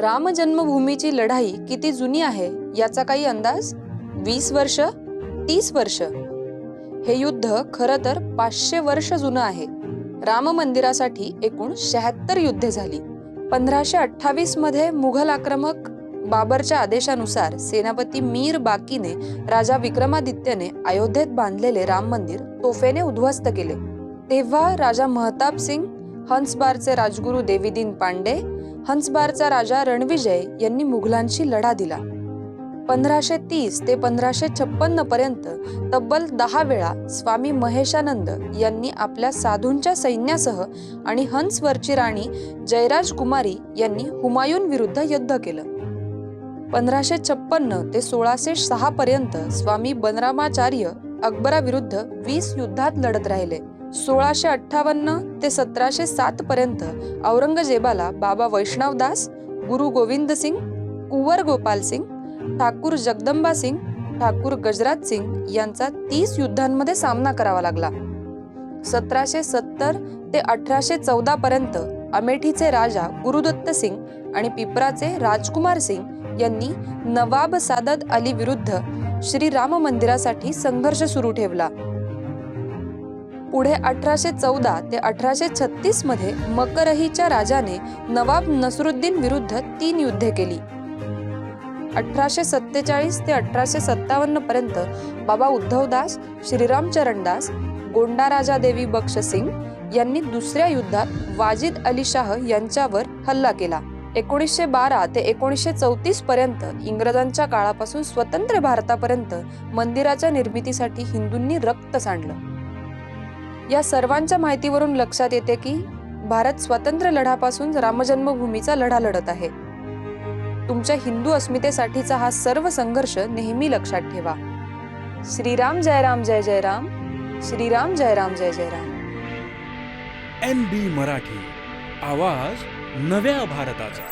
राम जन्मभूमीची लढाई किती जुनी आहे याचा काही अंदाज? वीस वर्ष? तीस वर्ष? हे युद्ध खरं तर पाचशे वर्ष जुनं आहे. राम मंदिरासाठी एकूण शहात्तर युद्धे झाली. पंधराशे अठ्ठावीसमध्ये मुघल आक्रमक बाबरच्या आदेशानुसार सेनापती मीर बाकीने राजा विक्रमादित्यने अयोध्येत बांधलेले राम मंदिर तोफेने उद्ध्वस्त केले. तेव्हा राजा महताब सिंग हंसबारचे राजगुरू देवीदीन पांडे हंसबारचा राजा रणविजय यांनी मुघलांशी लढा दिला. पंधराशे तीस ते पंधराशे छप्पन्न पर्यंत तब्बल दहा वेळा स्वामी महेशानंद यांनी आपल्या साधूंच्या सैन्यासह आणि हंसवरची राणी जयराज कुमारी यांनी हुमायून विरुद्ध युद्ध केलं. पंधराशे छप्पन्न ते सोळाशे सहा पर्यंत स्वामी बनरामाचार्य अकबराविरुद्ध वीस युद्धात लढत राहिले. सोळाशे अठ्ठावन्न ते सतराशे सात पर्यंत औरंगजेबाला बाबा वैष्णवदास गुरु गोविंद सिंग कुंवर गोपाल सिंग ठाकूर जगदंबा सिंग ठाकूर गजराज सिंग यांचा तीस युद्धांमध्ये सामना करावा लागला. सतराशे सत्तर ते अठराशे चौदा पर्यंत अमेठीचे राजा गुरुदत्त सिंग आणि पिपराचे राजकुमार सिंग यांनी नवाब सादत अली विरुद्ध श्री राम मंदिरासाठी संघर्ष सुरू ठेवला. पुढे अठराशे चौदा ते अठराशे छत्तीसमध्ये मकरहीच्या राजाने नवाब नसरुद्दीन विरुद्ध तीन युद्धे केली. अठराशे सत्तेचाळीस ते अठराशे सत्तावन्न पर्यंत बाबा उद्धवदास श्रीरामचरणदास गोंडा गोंडाराजा देवी बक्षसिंग यांनी दुसऱ्या युद्धात वाजिद अली शाह यांच्यावर हल्ला केला. एकोणीसशे बारा ते एकोणीसशे चौतीस पर्यंत इंग्रजांच्या काळापासून स्वतंत्र भारतापर्यंत मंदिराच्या निर्मितीसाठी हिंदूंनी रक्त सांडलं. या सर्वांच्या माहितीवरून लक्षात येते की भारत स्वातंत्र्य लढापासून रामजन्मभूमीचा लढा लढत आहे. तुमच्या हिंदू अस्मितेसाठीचा हा सर्व संघर्ष नेहमी लक्षात ठेवा. श्रीराम जय राम जय जय राम. श्रीराम जय राम जय जय राम. N B Marathi. आवाज नव्या भारताचा.